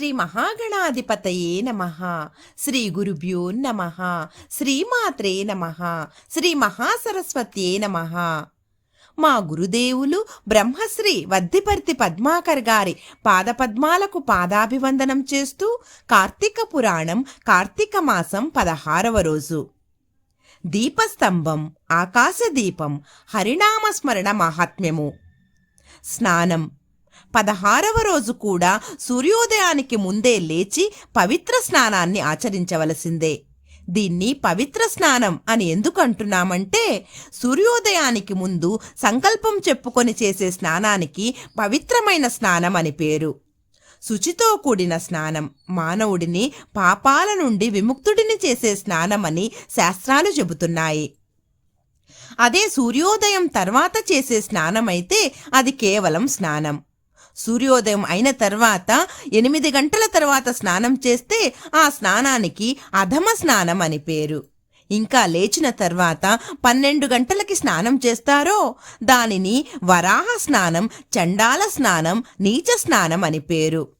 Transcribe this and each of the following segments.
శ్రీ మహాగణాధిపతయే నమ. శ్రీ గురుభ్యో నమ. శ్రీమాత్రే నమ. శ్రీ మహాసరస్వత్యే నమ. మా గురుదేవులు బ్రహ్మశ్రీ వద్దిపర్తి పద్మాకర్ గారి పాదపద్మాలకు పాదాభివందనం చేస్తూ కార్తీక పురాణం కార్తీక మాసం పదహారవ రోజు. దీపస్తంభం ఆకాశదీపం హరినామస్మరణ మాహాత్మ్యము. స్నానం పదహారవ రోజు కూడా సూర్యోదయానికి ముందే లేచి పవిత్ర స్నానాన్ని ఆచరించవలసిందే. దీన్ని పవిత్ర స్నానం అని ఎందుకు అంటున్నామంటే సూర్యోదయానికి ముందు సంకల్పం చెప్పుకొని చేసే స్నానానికి పవిత్రమైన స్నానం అని పేరు. శుచితో కూడిన స్నానం మానవుడిని పాపాల నుండి విముక్తుడిని చేసే స్నానమని శాస్త్రాలు చెబుతున్నాయి. అదే సూర్యోదయం తర్వాత చేసే స్నానమైతే అది కేవలం స్నానం. సూర్యోదయం అయిన తర్వాత ఎనిమిది గంటల తర్వాత స్నానం చేస్తే ఆ స్నానానికి అధమ స్నానం అని పేరు. ఇంకా లేచిన తర్వాత పన్నెండు గంటలకి స్నానం చేస్తారో దానిని వరాహ స్నానం చండాల స్నానం నీచ స్నానం అని పేరు.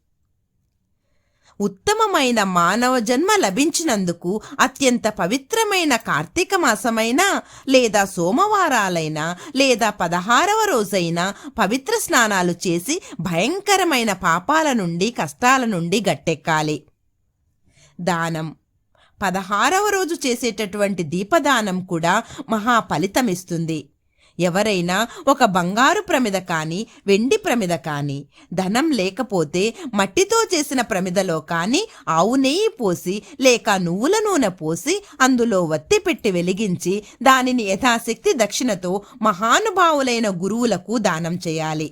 ఉత్తమమైన మానవ జన్మ లభించినందుకు అత్యంత పవిత్రమైన కార్తీక మాసమైనా లేదా సోమవారాలైనా లేదా పదహారవ రోజైనా పవిత్ర స్నానాలు చేసి భయంకరమైన పాపాల నుండి కష్టాల నుండి గట్టెక్కాలి. దానం. పదహారవ రోజు చేసేటటువంటి దీపదానం కూడా మహా ఫలితమిస్తుంది ఎవరైనా ఒక బంగారు ప్రమిద కానీ వెండి ప్రమిద కానీ ధనం లేకపోతే మట్టితో చేసిన ప్రమిదలో కానీ ఆవు నెయ్యి పోసి లేక నువ్వుల నూనె పోసి అందులో వత్తి పెట్టి వెలిగించి దానిని యథాశక్తి దక్షిణతో మహానుభావులైన గురువులకు దానం చేయాలి.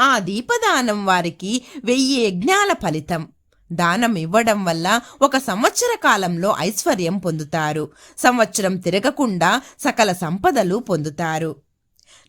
ఆ దీపదానం వారికి వెయ్యి యజ్ఞాల ఫలితం. దానం ఇవ్వడం వల్ల ఒక సంవత్సర కాలంలో ఐశ్వర్యం పొందుతారు. సంవత్సరం తిరగకుండా సకల సంపదలు పొందుతారు.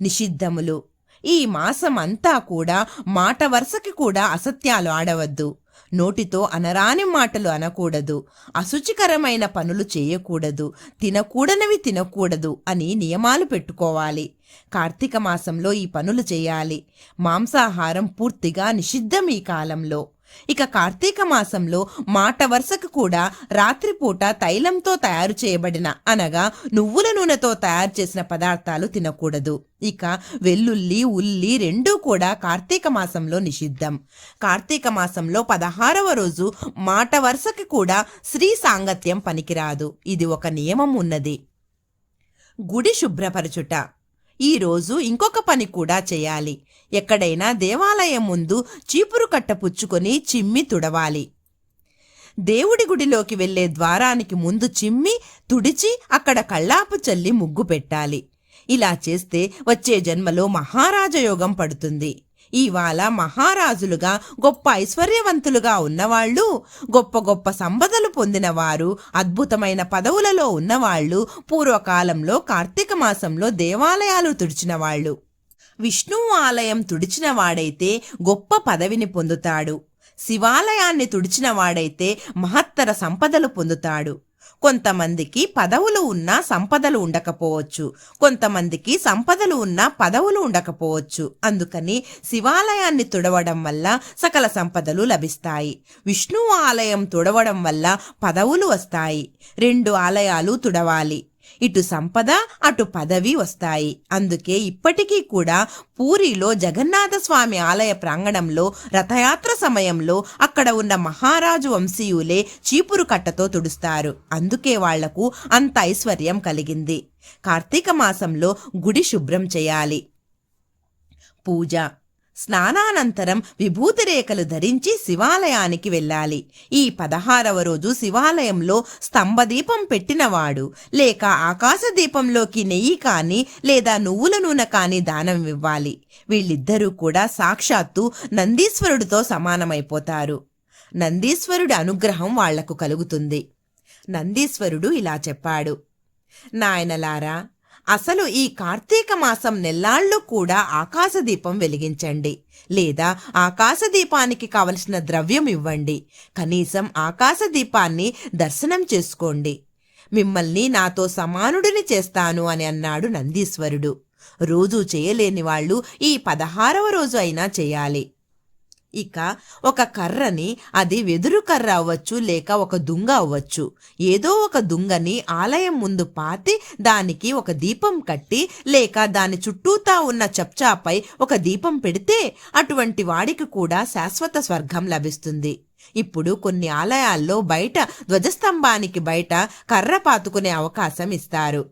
నిషిద్ధములు. ఈ మాసం అంతా కూడా మాట వరుసకి కూడా అసత్యాలు ఆడవద్దు. నోటితో అనరాని మాటలు అనకూడదు. అశుచికరమైన పనులు చేయకూడదు. తినకూడనివి తినకూడదు అని నియమాలు పెట్టుకోవాలి. కార్తీక మాసంలో ఈ పనులు చేయాలి. మాంసాహారం పూర్తిగా నిషిద్ధం ఈ కాలంలో. ఇక కార్తీక మాసంలో మాట వరుసకు కూడా రాత్రిపూట తైలంతో తయారు చేయబడిన అనగా నువ్వుల నూనెతో తయారు చేసిన పదార్థాలు తినకూడదు. ఇక వెల్లుల్లి ఉల్లి రెండూ కూడా కార్తీక మాసంలో నిషిద్ధం. కార్తీక మాసంలో పదహారవ రోజు మాట వరుసకి కూడా స్త్రీ సాంగత్యం పనికిరాదు. ఇది ఒక నియమం ఉన్నది. గుడి శుభ్రపరచుట. ఈరోజు ఇంకొక పని కూడా చేయాలి. ఎక్కడైనా దేవాలయం ముందు చీపురు కట్ట పుచ్చుకొని చిమ్మి తుడవాలి. దేవుడి గుడిలోకి వెళ్ళే ద్వారానికి ముందు చిమ్మి తుడిచి అక్కడ కళ్ళాపు చల్లి ముగ్గు పెట్టాలి. ఇలా చేస్తే వచ్చే జన్మలో మహారాజయోగం పడుతుంది. ఇవాళ మహారాజులుగా గొప్ప ఐశ్వర్యవంతులుగా ఉన్నవాళ్ళు గొప్ప గొప్ప సంపదలు పొందినవారు అద్భుతమైన పదవులలో ఉన్నవాళ్ళు పూర్వకాలంలో కార్తీక మాసంలో దేవాలయాలు తుడిచినవాళ్ళు. విష్ణువు ఆలయం తుడిచిన వాడైతే గొప్ప పదవిని పొందుతాడు. శివాలయాన్ని తుడిచిన వాడైతే మహత్తర సంపదలు పొందుతాడు. కొంతమందికి పదవులు ఉన్నా సంపదలు ఉండకపోవచ్చు. కొంతమందికి సంపదలు ఉన్నా పదవులు ఉండకపోవచ్చు. అందుకని శివాలయాన్ని తుడవడం వల్ల సకల సంపదలు లభిస్తాయి. విష్ణువు ఆలయం తుడవడం వల్ల పదవులు వస్తాయి. రెండు ఆలయాలు తుడవాలి. ఇటు సంపద అటు పదవి వస్తాయి. అందుకే ఇప్పటికీ కూడా పూరిలో జగన్నాథ స్వామి ఆలయ ప్రాంగణంలో రథయాత్ర సమయంలో అక్కడ ఉన్న మహారాజు వంశీయులే చీపురు కట్టతో తుడుస్తారు. అందుకే వాళ్ళకు అంత ఐశ్వర్యం కలిగింది. కార్తీక మాసంలో గుడి శుభ్రం చేయాలి. పూజ స్నానానంతరం విభూతిరేఖలు ధరించి శివాలయానికి వెళ్ళాలి. ఈ పదహారవ రోజు శివాలయంలో స్తంభదీపం పెట్టినవాడు లేక ఆకాశదీపంలోకి నెయ్యి కానీ లేదా నువ్వుల నూనె కానీ దానం ఇవ్వాలి. వీళ్ళిద్దరూ కూడా సాక్షాత్తు నందీశ్వరుడితో సమానమైపోతారు. నందీశ్వరుడి అనుగ్రహం వాళ్ళకు కలుగుతుంది. నందీశ్వరుడు ఇలా చెప్పాడు. నాయనలారా అసలు ఈ కార్తీక మాసం నెల్లాళ్ళు కూడా ఆకాశదీపం వెలిగించండి. లేదా ఆకాశదీపానికి కావలసిన ద్రవ్యం ఇవ్వండి. కనీసం ఆకాశదీపాన్ని దర్శనం చేసుకోండి. మిమ్మల్ని నాతో సమానుడిని చేస్తాను అని అన్నాడు నందీశ్వరుడు. రోజూ చేయలేని వాళ్ళు ఈ పదహారవ రోజు అయినా చేయాలి. ఇక ఒక కర్రని అది వెదురు కర్ర అవ్వచ్చు లేక ఒక దుంగ అవ్వచ్చు. ఏదో ఒక దుంగని ఆలయం ముందు పాతి దానికి ఒక దీపం కట్టి లేక దాని చుట్టూతా ఉన్న చప్చాపై ఒక దీపం పెడితే అటువంటి వాడికి కూడా శాశ్వత స్వర్గం లభిస్తుంది. ఇప్పుడు కొన్ని ఆలయాల్లో బయట ధ్వజస్తంభానికి బయట కర్ర పాతుకునే అవకాశం ఇస్తారు.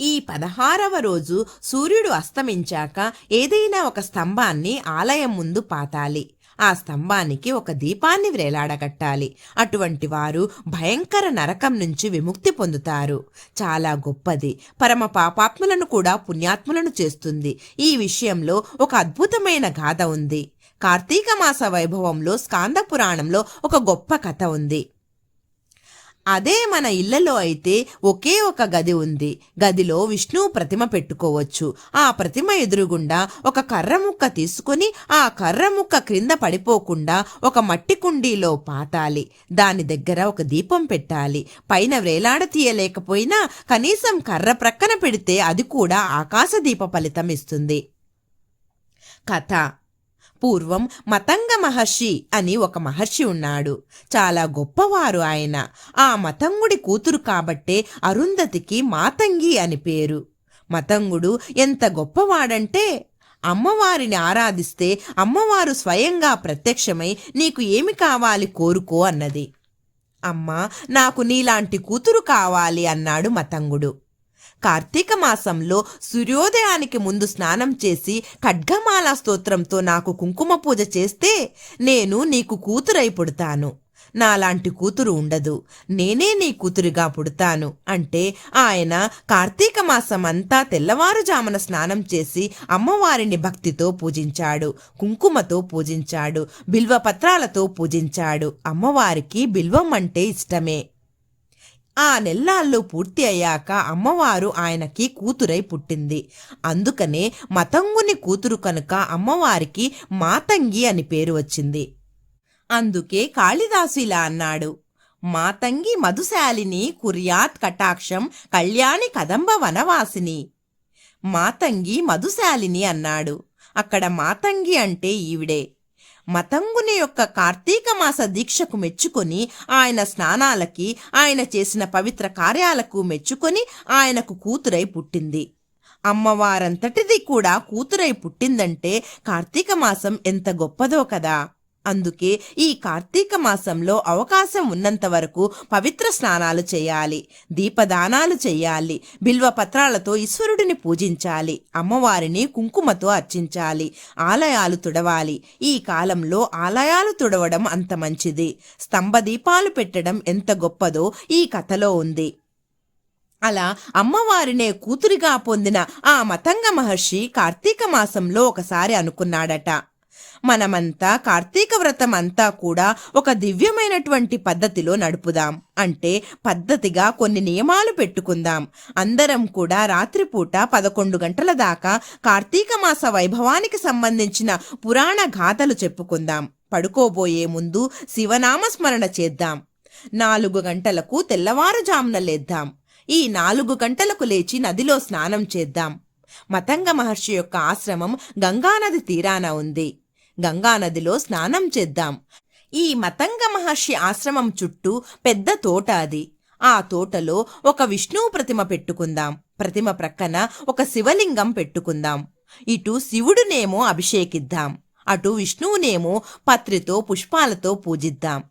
ఈ పదహారవ రోజు సూర్యుడు అస్తమించాక ఏదైనా ఒక స్తంభాన్ని ఆలయం ముందు పాతాలి. ఆ స్తంభానికి ఒక దీపాన్ని వ్రేలాడగట్టాలి అటువంటి వారు భయంకర నరకం నుంచి విముక్తి పొందుతారు. చాలా గొప్పది. పరమ పాపాత్ములను కూడా పుణ్యాత్ములను చేస్తుంది. ఈ విషయంలో ఒక అద్భుతమైన గాథ ఉంది. కార్తీక మాస వైభవంలో స్కాంద పురాణంలో ఒక గొప్ప కథ ఉంది. అదే మన ఇళ్ళలో అయితే ఒకే ఒక గది ఉంది. గదిలో విష్ణు ప్రతిమ పెట్టుకోవచ్చు. ఆ ప్రతిమ ఎదురుగుండా ఒక కర్ర ముక్క తీసుకొని ఆ కర్ర ముక్క క్రింద పడిపోకుండా ఒక మట్టి కుండీలో పాతాలి. దాని దగ్గర ఒక దీపం పెట్టాలి. పైన వేలాడ తీయలేకపోయినా కనీసం కర్ర ప్రక్కన పెడితే అది కూడా ఆకాశ దీప ఫలితం ఇస్తుంది. కథ. పూర్వం మతంగ మహర్షి అని ఒక మహర్షి ఉన్నాడు. చాలా గొప్పవారు ఆయన. ఆ మతంగుడి కూతురు కాబట్టే అరుంధతికి మాతంగి అని పేరు. మతంగుడు ఎంత గొప్పవాడంటే అమ్మవారిని ఆరాధిస్తే అమ్మవారు స్వయంగా ప్రత్యక్షమై నీకు ఏమి కావాలి కోరుకో అన్నది. అమ్మా నాకు నీలాంటి కూతురు కావాలి అన్నాడు మతంగుడు. కార్తీక మాసంలో సూర్యోదయానికి ముందు స్నానం చేసి ఖడ్గమాల స్తోత్రంతో నాకు కుంకుమ పూజ చేస్తే నేను నీకు కూతురై పుడతాను. నాలాంటి కూతురు ఉండదు. నేనే నీ కూతురిగా పుడతాను. అంటే ఆయన కార్తీక మాసం అంతా తెల్లవారుజామున స్నానం చేసి అమ్మవారిని భక్తితో పూజించాడు. కుంకుమతో పూజించాడు. బిల్వపత్రాలతో పూజించాడు. అమ్మవారికి బిల్వం అంటే ఇష్టమే. ఆ నెల్లాళ్ళు పూర్తి అయ్యాక అమ్మవారు ఆయనకి కూతురై పుట్టింది. అందుకనే మతంగుని కూతురు కనుక అమ్మవారికి మాతంగి అని పేరు వచ్చింది. అందుకే కాళిదాసు ఇలా అన్నాడు. మాతంగి మధుశాలిని కుర్యాత్ కటాక్షం కళ్యాణి కదంబ వనవాసిని. మాతంగి మధుశాలిని అన్నాడు. అక్కడ మాతంగి అంటే ఈవిడే. మతంగుని యొక్క కార్తీక మాస దీక్షకు మెచ్చుకొని ఆయన స్నానాలకి ఆయన చేసిన పవిత్ర కార్యాలకు మెచ్చుకొని ఆయనకు కూతురై పుట్టింది. అమ్మవారంతటిది కూడా కూతురై పుట్టిందంటే కార్తీక మాసం ఎంత గొప్పదో కదా. అందుకే ఈ కార్తీక మాసంలో అవకాశం ఉన్నంత వరకు పవిత్ర స్నానాలు చేయాలి దీపదానాలు చేయాలి బిల్వ పత్రాలతో ఈశ్వరుడిని పూజించాలి అమ్మవారిని కుంకుమతో అర్చించాలి ఆలయాలు తుడవాలి. ఈ కాలంలో ఆలయాలు తుడవడం అంత మంచిది. స్తంభ దీపాలు పెట్టడం ఎంత గొప్పదో ఈ కథలో ఉంది. అలా అమ్మవారినే కూతురిగా పొందిన ఆ మతంగ మహర్షి కార్తీక మాసంలో ఒకసారి అనుకున్నాడట. మనమంతా కార్తీక వ్రతం అంతా కూడా ఒక దివ్యమైనటువంటి పద్ధతిలో నడుపుదాం. అంటే పద్ధతిగా కొన్ని నియమాలు పెట్టుకుందాం. అందరం కూడా రాత్రిపూట పదకొండు గంటల దాకా కార్తీక మాస వైభవానికి సంబంధించిన పురాణ గాథలు చెప్పుకుందాం. పడుకోబోయే ముందు శివనామస్మరణ చేద్దాం. నాలుగు గంటలకు తెల్లవారుజామున లేద్దాం. ఈ నాలుగు గంటలకు లేచి నదిలో స్నానం చేద్దాం. మతంగ మహర్షి యొక్క ఆశ్రమం గంగానది తీరాన ఉంది. గంగానదిలో స్నానం చేద్దాం. ఈ మతంగ మహర్షి ఆశ్రమం చుట్టూ పెద్ద తోట అది. ఆ తోటలో ఒక విష్ణువు ప్రతిమ పెట్టుకుందాం. ప్రతిమ ప్రక్కన ఒక శివలింగం పెట్టుకుందాం. ఇటు శివుడునేమో అభిషేకిద్దాం. అటు విష్ణువునేమో పత్రితో పుష్పాలతో పూజిద్దాం.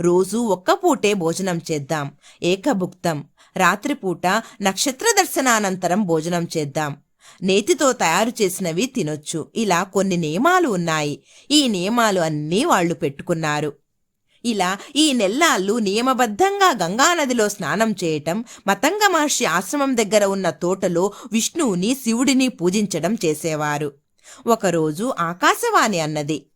రోజు ఒక్క పూటే భోజనం చేద్దాం. ఏకభుక్తం. రాత్రిపూట నక్షత్ర దర్శనానంతరం భోజనం చేద్దాం. నేతితో తయారు చేసినవి తినొచ్చు. ఇలా కొన్ని నియమాలు ఉన్నాయి. ఈ నియమాలు అన్నీ వాళ్ళు పెట్టుకున్నారు. ఇలా ఈ నెల్లాళ్ళు నియమబద్ధంగా గంగానదిలో స్నానం చేయటం మతంగ మహర్షి ఆశ్రమం దగ్గర ఉన్న తోటలో విష్ణువుని శివుడిని పూజించడం చేసేవారు. ఒకరోజు ఆకాశవాణి అన్నది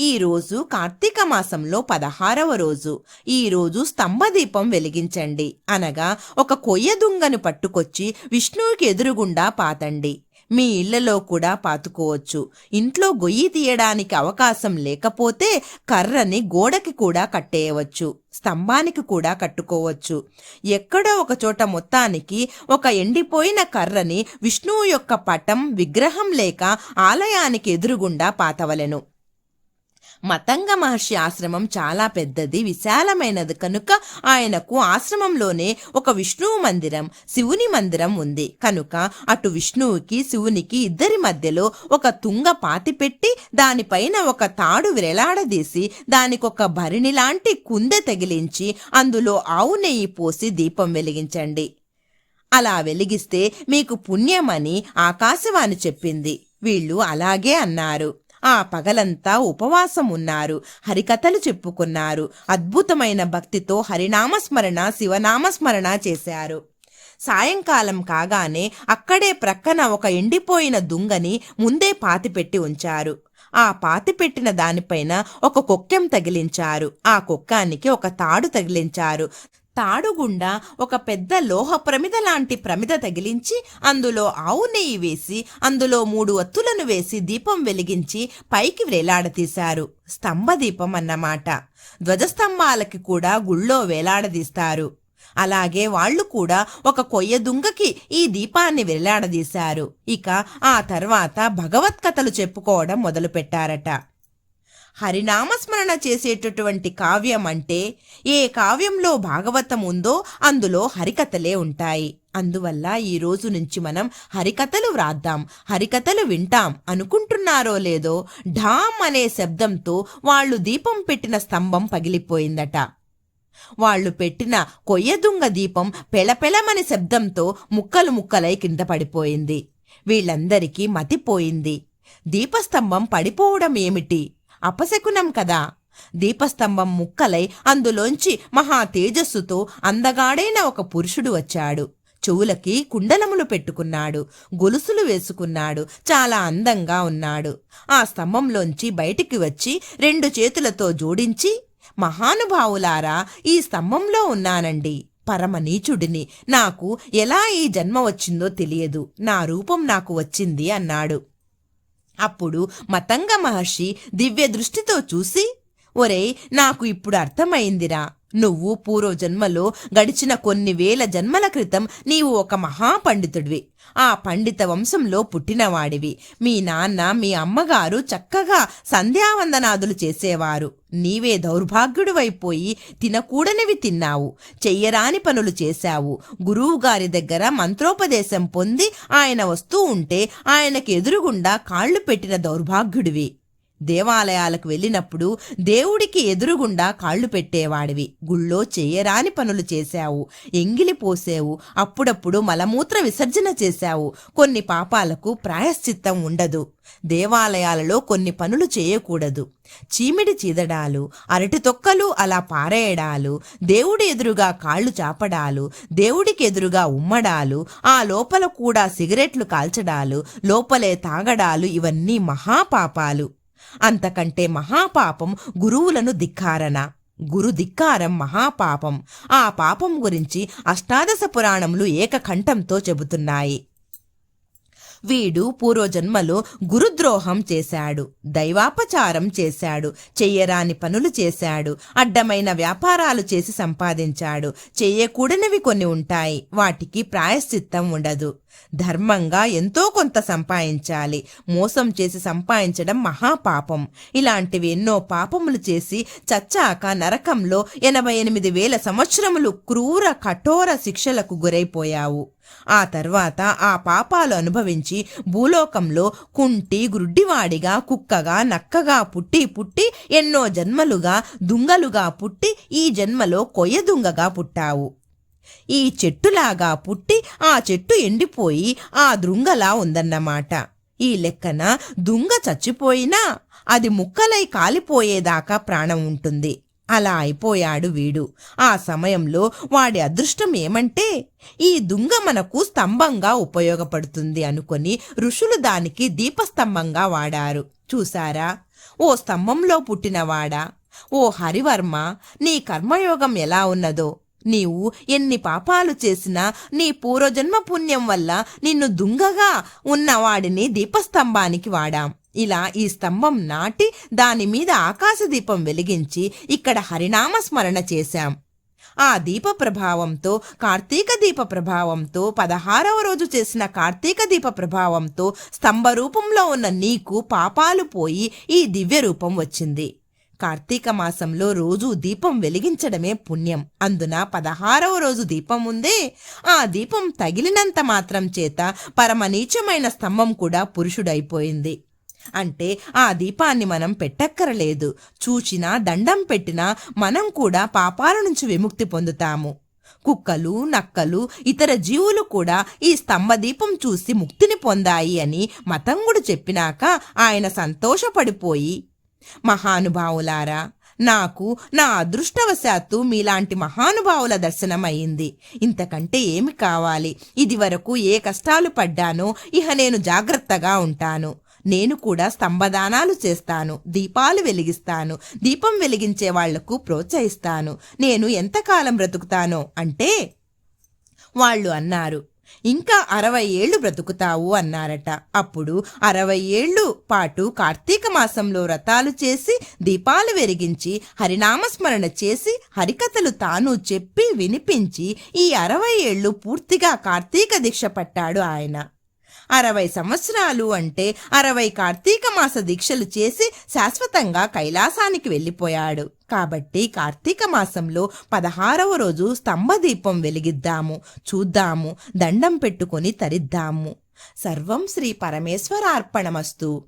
ఈ రోజు కార్తీక మాసంలో పదహారవ రోజు. ఈ రోజు స్తంభదీపం వెలిగించండి. అనగా ఒక కొయ్య దుంగను పట్టుకొచ్చి విష్ణువుకి ఎదురుగుండా పాతండి. మీ ఇళ్ళలో కూడా పాతుకోవచ్చు. ఇంట్లో గొయ్యి తీయడానికి అవకాశం లేకపోతే కర్రని గోడకి కూడా కట్టేయవచ్చు. స్తంభానికి కూడా కట్టుకోవచ్చు. ఎక్కడో ఒక చోట మొత్తానికి ఒక ఎండిపోయిన కర్రని విష్ణువు యొక్క పటం విగ్రహం లేక ఆలయానికి ఎదురుగుండా పాతవలెను. మతంగ మహర్షి ఆశ్రమం చాలా పెద్దది విశాలమైనది. కనుక ఆయనకు ఆశ్రమంలోనే ఒక విష్ణువు మందిరం శివుని మందిరం ఉంది. కనుక అటు విష్ణువుకి శివునికి ఇద్దరి మధ్యలో ఒక తుంగ పాతి పెట్టి దానిపైన ఒక తాడు విరలాడదీసి దానికొక భరిణి లాంటి కుందె తగిలించి అందులో ఆవు నెయ్యి పోసి దీపం వెలిగించండి. అలా వెలిగిస్తే మీకు పుణ్యమని ఆకాశవాణి చెప్పింది. వీళ్ళు అలాగే అన్నారు. ఆ పగలంతా ఉపవాసం ఉన్నారు హరికథలు చెప్పుకున్నారు. అద్భుతమైన భక్తితో హరినామస్మరణ శివనామస్మరణ చేశారు. సాయంకాలం కాగానే అక్కడే ప్రక్కన ఒక ఎండిపోయిన దుంగని ముందే పాతిపెట్టి ఉంచారు. ఆ పాతిపెట్టిన దానిపైన ఒక కొక్కెం తగిలించారు. ఆ కొక్కానికి ఒక తాడు తగిలించారు. తాడుగుండా ఒక పెద్ద లోహ ప్రమిద లాంటి ప్రమిద తగిలించి అందులో ఆవు నెయ్యి వేసి అందులో మూడు ఒత్తులను వేసి దీపం వెలిగించి పైకి వేలాడదీశారు. స్తంభదీపం అన్నమాట. ధ్వజస్తంభాలకి కూడా గుళ్ళో వేలాడదీస్తారు. అలాగే వాళ్ళు కూడా ఒక కొయ్య దుంగకి ఈ దీపాన్ని వేలాడదీశారు ఇక ఆ తర్వాత భగవత్కథలు చెప్పుకోవడం మొదలుపెట్టారట. హరినామస్మరణ చేసేటటువంటి కావ్యం అంటే ఏ కావ్యంలో భాగవతం ఉందో అందులో హరికథలే ఉంటాయి. అందువల్ల ఈ రోజు నుంచి మనం హరికథలు వ్రాద్దాం హరికథలు వింటాం అనుకుంటున్నారో లేదో ఢామ్ అనే శబ్దంతో వాళ్ళు దీపం పెట్టిన స్తంభం పగిలిపోయిందట. వాళ్ళు పెట్టిన కొయ్యదుంగ దీపం పెళపెళమని శబ్దంతో ముక్కలు ముక్కలై కింద పడిపోయింది. వీళ్ళందరికీ మతిపోయింది. దీపస్తంభం పడిపోవడం ఏమిటి? అపశకునం కదా. దీపస్తంభం ముక్కలై అందులోంచి మహా తేజస్సుతో అందగాడైన ఒక పురుషుడు వచ్చాడు. చెవులకి కుండలములు పెట్టుకున్నాడు. గొలుసులు వేసుకున్నాడు. చాలా అందంగా ఉన్నాడు. ఆ స్తంభంలోంచి బయటికి వచ్చి రెండు చేతులతో జోడించి మహానుభావులారా ఈ స్తంభంలో ఉన్నానండి. పరమ నీచుడిని. నాకు ఎలా ఈ జన్మ వచ్చిందో తెలియదు. నా రూపం నాకు వచ్చింది అన్నాడు. అప్పుడు మతంగ మహర్షి దివ్య దృష్టితో చూసి ఒరేయ్ నాకు ఇప్పుడు అర్థమైందిరా. నువ్వు పూర్వజన్మలో గడిచిన కొన్ని వేల జన్మల క్రితం నీవు ఒక మహాపండితుడివి. ఆ పండిత వంశంలో పుట్టినవాడివి. మీ నాన్న మీ అమ్మగారు చక్కగా సంధ్యావందనాదులు చేసేవారు. నీవే దౌర్భాగ్యుడివైపోయి తినకూడనివి తిన్నావు. చెయ్యరాని పనులు చేశావు. గురువుగారి దగ్గర మంత్రోపదేశం పొంది ఆయన వస్తూ ఉంటే ఆయనకి ఎదురుగుండా కాళ్ళు పెట్టిన దౌర్భాగ్యుడివి. దేవాలయాలకు వెళ్ళినప్పుడు దేవుడికి ఎదురుగుండా కాళ్ళు పెట్టేవాడివి. గుళ్ళో చేయరాని పనులు చేశావు. ఎంగిలి పోసేవు. అప్పుడప్పుడు మలమూత్ర విసర్జన చేశావు. కొన్ని పాపాలకు ప్రాయశ్చిత్తం ఉండదు. దేవాలయాలలో కొన్ని పనులు చేయకూడదు. చీమిడి చీదడాలు అరటి తొక్కలు అలా పారేయడాలు దేవుడి ఎదురుగా కాళ్ళు చాపడాలు దేవుడికి ఎదురుగా ఉమ్మడాలు ఆ లోపల కూడా సిగరెట్లు కాల్చడాలు లోపలే తాగడాలు ఇవన్నీ మహాపాపాలు. అంతకంటే మహాపాపం గురువులను ధిక్కారన గురు ధిక్కారం మహాపాపం. ఆ పాపం గురించి అష్టాదశ పురాణములు ఏకకంఠంతో చెబుతున్నాయి. వీడు పూర్వజన్మలో గురుద్రోహం చేశాడు దైవాపచారం చేశాడు చెయ్యరాని పనులు చేశాడు అడ్డమైన వ్యాపారాలు చేసి సంపాదించాడు చెయ్యకూడనివి కొన్ని ఉంటాయి వాటికి ప్రాయశ్చిత్తం ఉండదు. ధర్మంగా ఎంతో కొంత సంపాదించాలి మోసం చేసి సంపాదించడం మహాపాపం. ఇలాంటివి ఎన్నో పాపములు చేసి చచ్చాక నరకంలో ఎనభై ఎనిమిది వేల సంవత్సరములు క్రూర కఠోర శిక్షలకు గురైపోయావు. ఆ తర్వాత ఆ పాపాలు అనుభవించి భూలోకంలో కుంటి గ్రుడ్డివాడిగా కుక్కగా నక్కగా పుట్టి పుట్టి ఎన్నో జన్మలుగా దుంగలుగా పుట్టి ఈ జన్మలో కొయ్య దుంగగా పుట్టావు. ఈ చెట్టులాగా పుట్టి ఆ చెట్టు ఎండిపోయి ఆ దృంగలా ఉందన్నమాట. ఈ లెక్కన దుంగ చచ్చిపోయినా అది ముక్కలై కాలిపోయేదాకా ప్రాణం ఉంటుంది. అలా అయిపోయాడు వీడు. ఆ సమయంలో వాడి అదృష్టం ఏమంటే ఈ దుంగ మనకు స్తంభంగా ఉపయోగపడుతుంది అనుకొని ఋషులు దానికి దీపస్తంభంగా వాడారు. చూసారా ఓ స్తంభంలో పుట్టినవాడా? ఓ హరివర్మ నీ కర్మయోగం ఎలా ఉన్నదో? నీవు ఎన్ని పాపాలు చేసినా నీ పూర్వజన్మ పుణ్యం వల్ల నిన్ను దుంగగా ఉన్నవాడిని దీపస్తంభానికి వాడాం. ఇలా ఈ స్తంభం నాటి దాని మీద ఆకాశదీపం వెలిగించి ఇక్కడ హరినామ స్మరణ చేశాం. ఆ దీప ప్రభావంతో కార్తీక దీప ప్రభావంతో పదహారవ రోజు చేసిన కార్తీక దీప ప్రభావంతో స్తంభ రూపంలో ఉన్న నీకు పాపాలు పోయి ఈ దివ్య రూపం వచ్చింది. కార్తీక మాసంలో రోజు దీపం వెలిగించడమే పుణ్యం. అందున పదహారవ రోజు దీపం ఉందే ఆ దీపం తగిలినంత మాత్రం చేత పరమనీచమైన స్తంభం కూడా పురుషుడైపోయింది. అంటే ఆ దీపాన్ని మనం పెట్టక్కరలేదు. చూచినా దండం పెట్టినా మనం కూడా పాపాల నుంచి విముక్తి పొందుతాము. కుక్కలు నక్కలు ఇతర జీవులు కూడా ఈ స్తంభదీపం చూసి ముక్తిని పొందాయి అని మతంగుడు చెప్పినాక ఆయన సంతోషపడిపోయి మహానుభావులారా నాకు నా అదృష్టవశాత్తు మీలాంటి మహానుభావుల దర్శనమయ్యింది. ఇంతకంటే ఏమి కావాలి? ఇది వరకు ఏ కష్టాలు పడ్డానో ఇహ నేను జాగ్రత్తగా ఉంటాను. నేను కూడా స్తంభదానాలు చేస్తాను దీపాలు వెలిగిస్తాను దీపం వెలిగించే వాళ్ళకు ప్రోత్సహిస్తాను. నేను ఎంతకాలం బ్రతుకుతానో అంటే వాళ్ళు అన్నారు ఇంకా అరవై ఏళ్ళు బ్రతుకుతావు అన్నారట. అప్పుడు అరవై ఏళ్ళు పాటు కార్తీక మాసంలో వ్రతాలు చేసి దీపాలు వెలిగించి హరినామస్మరణ చేసి హరికథలు తాను చెప్పి వినిపించి ఈ అరవై ఏళ్ళు పూర్తిగా కార్తీక దీక్ష పట్టాడు ఆయన. అరవై సంవత్సరాలు అంటే అరవై కార్తీక మాస దీక్షలు చేసి శాశ్వతంగా కైలాసానికి వెళ్ళిపోయాడు. కాబట్టి కార్తీక మాసంలో పదహారవ రోజు స్తంభదీపం వెలిగిద్దాము చూద్దాము దండం పెట్టుకొని తరిద్దాము. సర్వం శ్రీ పరమేశ్వరార్పణమస్తు.